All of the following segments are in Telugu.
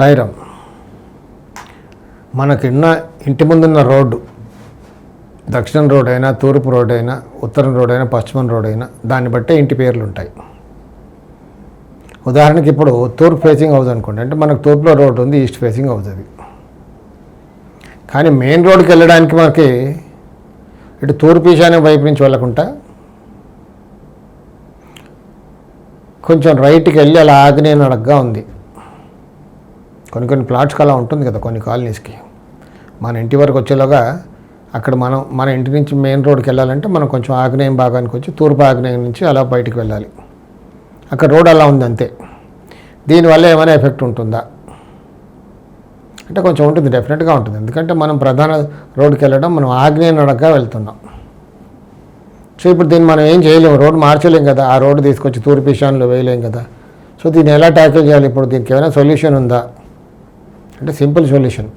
సాయిరామ్ మనకున్న ఇంటి ముందున్న రోడ్డు దక్షిణం రోడ్ అయినా తూర్పు రోడ్ అయినా ఉత్తరం రోడ్ అయినా పశ్చిమం రోడ్ అయినా దాన్ని బట్టే ఇంటి పేర్లు ఉంటాయి ఉదాహరణకి ఇప్పుడు తూర్పు ఫేసింగ్ హౌస్ అనుకోండి అంటే మనకు తూర్పులో రోడ్ ఉంది ఈస్ట్ ఫేసింగ్ హౌస్ అది. కానీ మెయిన్ రోడ్కి వెళ్ళడానికి మనకి ఇటు తూర్పు ఈశాన్య వైపు నుంచి వెళ్ళకుండా కొంచెం రైట్కి వెళ్ళి అలా ఆగ్నేయ అడగ్గా ఉంది. కొన్ని కొన్ని ప్లాట్స్కి అలా ఉంటుంది కదా కొన్ని కాలనీస్కి. మన ఇంటి వరకు వచ్చేలోగా అక్కడ మనం మన ఇంటి నుంచి మెయిన్ రోడ్కి వెళ్ళాలంటే మనం కొంచెం ఆగ్నేయం భాగానికి వచ్చి తూర్పు ఆగ్నేయం నుంచి అలా బయటికి వెళ్ళాలి. అక్కడ రోడ్ అలా ఉంది అంతే. దీనివల్ల ఏమైనా ఎఫెక్ట్ ఉంటుందా? అంటే కొంచెం ఉంటుంది డెఫినెట్గా ఉంటుంది. ఎందుకంటే మనం ప్రధాన రోడ్కి వెళ్ళడం మనం ఆగ్నేయ నడక వెళ్తున్నాం. సో ఇప్పుడు దీన్ని మనం ఏం చేయలేము. రోడ్ మార్చలేం కదా. ఆ రోడ్డు తీసుకొచ్చి తూర్పు ఈశాన్యంలో వేయలేం కదా. సో దీన్ని ఎలా ట్యాకిల్ చేయాలి? ఇప్పుడు దీనికి ఏమైనా సొల్యూషన్ ఉందా? అంటే సింపుల్ సొల్యూషన్.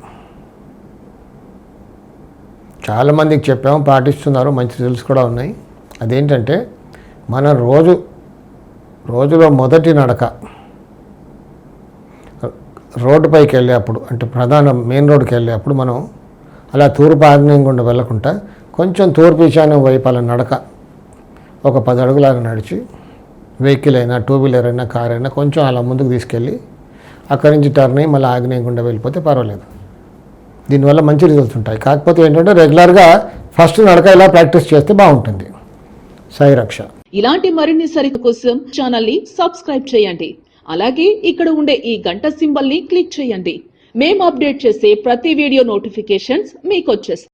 చాలామందికి చెప్పాము పాటిస్తున్నారు మంచి రిజల్ట్స్ కూడా ఉన్నాయి. అదేంటంటే మన రోజు రోజులో మొదటి నడక రోడ్డుపైకి వెళ్ళేప్పుడు అంటే ప్రధాన మెయిన్ రోడ్డుకి వెళ్ళేప్పుడు మనం అలా తూర్పు ఆగ్నేయం గుండా వెళ్ళకుండా కొంచెం తూర్పు ఈశాన్యం వైపు అలా నడక ఒక పది అడుగులాగా నడిచి వెహికల్ అయినా టూ వీలర్ అయినా కార్ అయినా కొంచెం అలా ముందుకు తీసుకెళ్ళి అక్కడి నుంచి టర్న్ అయ్యి మళ్ళీ ఆగ్నేయకుండా వెళ్ళిపోతే పర్వాలేదు. దీనివల్ల మంచి రిజల్ట్స్ ఉంటాయి. కాకపోతే ఏంటంటే రెగ్యులర్గా ఫస్ట్ నడక ఇలా ప్రాక్టీస్ చేస్తే బాగుంటుంది. సాయి రక్ష. ఇలాంటి మరిన్ని సరిత కోసం ఛానల్ని సబ్స్క్రైబ్ చేయండి. అలాగే ఇక్కడ ఉండే ఈ గంట సింబల్ని క్లిక్ చేయండి. మేము అప్డేట్ చేసే ప్రతి వీడియో నోటిఫికేషన్స్ మీకు వచ్చేస్తాయి.